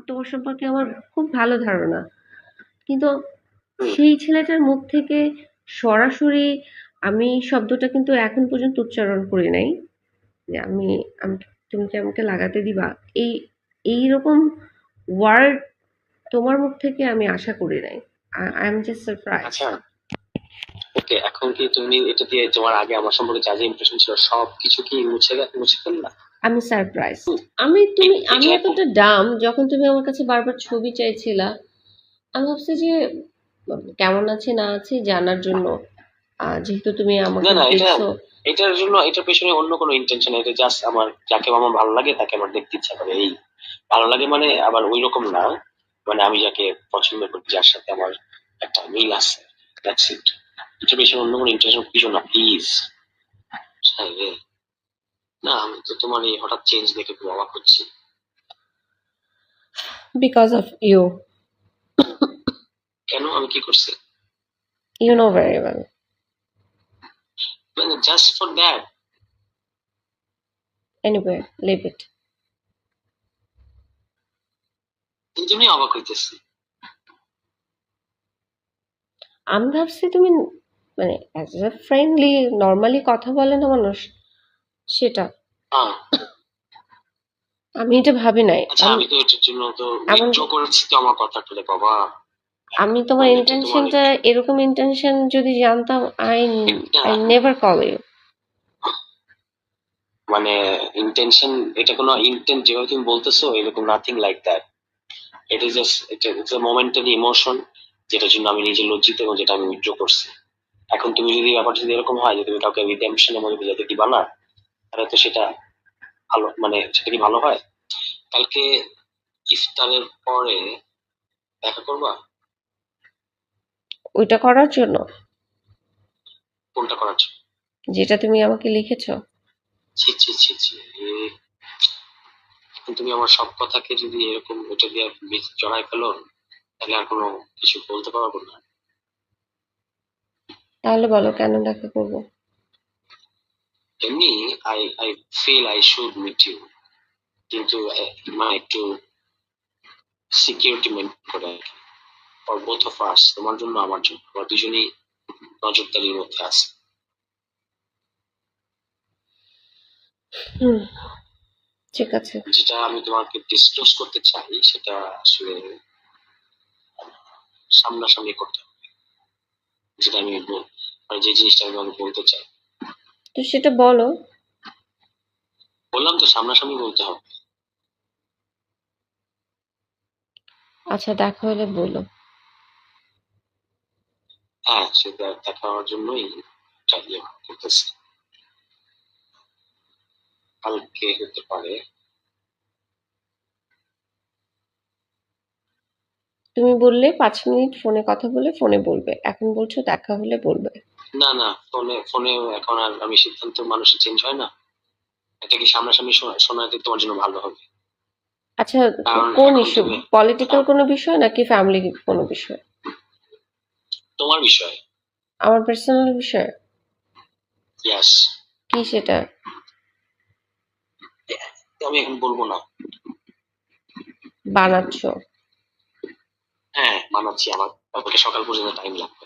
তোমার সম্পর্কে আমার খুব ভালো ধারণা। কিন্তু সেই ছেলেটার মুখ থেকে সরাসরি আমি শব্দটা কিন্তু এখন পর্যন্ত উচ্চারণ করি নাই। যে আমি তুমি কি আমাকে লাগাতে দিবা? এই এই রকম ওয়ার্ড তোমার মুখ থেকে আমি আশা করি নাই। আই এম জাস্ট সারপ্রাইজ আচ্ছা। ওকে এখন কি তুমি এটা দিয়ে তোমার আগে আমার সম্পর্কে যা যা ইমপ্রেশন ছিল সব কিছু কি মুছে গে- মুছে ফেললা আমি সারপ্রাইজ আমি তুমি আমি এতটা ডাম যখন তুমি আমার কাছে বারবার ছবি চাইছিলা আমি ভাবছি যে কেমন আছে না আছে জানার জন্য। যেহেতু তুমি আমাকে না, না, এটা- এটার জন্য এটার পেছনে অন্য কোনো ইন্টেনশন এটা জাস্ট আমার যাকে আমার ভালো লাগে তাকে আমার দেখতে ইচ্ছা করে। এই ভালো লাগে মানে আবার ওই রকম না। মানে আমি যাকে পছন্দ করি যার সাথে আমার একটা মিল আছে। দ্যাটস ইট এটার পেছনে অন্য কোনো ইন্টেনশন কিছু না প্লিজ রে। না আমি তো তোমার এই হঠাৎ চেঞ্জ দেখে খুব অবাক হচ্ছি। বিকজ অফ ইউ কেন? আমি কি করছি? ইউ নো ভেরি ওয়েল মানে just for that anyway leave it এই জন্যই অবাক হইতেছি। আমি ভাবছি তুমি মানে অ্যাজ এ ফ্রেন্ডলি নর্মালি কথা বলে না মানুষ সেটা। আমি এটা ভাবি নাই। আচ্ছা আমি- তো এটার জন্য তো করেছি তো আমার কথাটা রে বাবা। আমি তোমার ইন্টেনশনটা এরকম ইন্টেনশন যদি জানতাম I I never call you মানে ইন্টেনশন এটা কোনো ইন্টেন্ট যেভাবে তুমি বলতেছো এরকম nothing like that it is just এটা ইটস এ মোমেন্টারি ইমোশন যেটার জন্য আমি নিজে লজ্জিত এবং যেটা আমি উইথড্র করছি। এখন তুমি যদি ব্যাপারটা যদি এরকম হয় যে তুমি কাউকে রিডেমশনের মধ্যে বোঝাতে দিবা না তাহলে তো সেটা ভালো মানে সেটা কি ভালো হয়? কালকে ইফতারের পরে দেখা করবা? ওইটা করার জন্য? কোনটা করার জন্য? যেটা তুমি আমাকে লিখেছো? ছি ছি ছি ছি এখন তুমি আমার সব কথাকে যদি এরকম ওটা দিয়ে জড়াই ফেলো তাহলে আর কোনো কিছু বলতে পারব না। তাহলে বলো কেন দেখা করব? এমনি I I feel I should meet you কিন্তু মানে একটু সিকিউরিটি মেনটেন করে আর কি ফর বোথ অফ আস তোমার জন্য আমার জন্য আমরা দুজনেই নজরদারির মধ্যে আছে। হুম ঠিক আছে। যেটা আমি তোমাকে ডিসক্লোজ করতে চাই সেটা আসলে সামনাসামনি করতে হবে। যেটা আমি বল- মানে যে জিনিসটা আমি তোমাকে বলতে চাই। তো সেটা বলো। বললাম তো সামনাসামনি বলতে হবে। আচ্ছা দেখা হলে বলো। হ্যাঁ সেটা দেখা হওয়ার জন্যই ইয়ে করতেছি কালকে হতে পারে। তুমি বললে পাঁচ মিনিট ফোনে কথা বলে ফোনে বলবে। এখন বলছো দেখা হলে বলবে। না না ফোনে ফোনে এখন আর আমি সিদ্ধান্ত মানুষের চেঞ্জ হয় না। এটা কি সামনাসামনি শোনা- শোনাতে তোমার জন্য ভালো হবে? আচ্ছা কোন ইস্যু পলিটিক্যাল কোনো বিষয় নাকি ফ্যামিলি কোনো বিষয়? তোমার বিষয়? আমার পার্সোনাল বিষয়? ইয়াস কি সেটা? আমি এখন বলব না। বানাচ্ছো। হ্যাঁ মানাচ্ছি আমার কালকে সকাল পর্যন্ত টাইম লাগবে।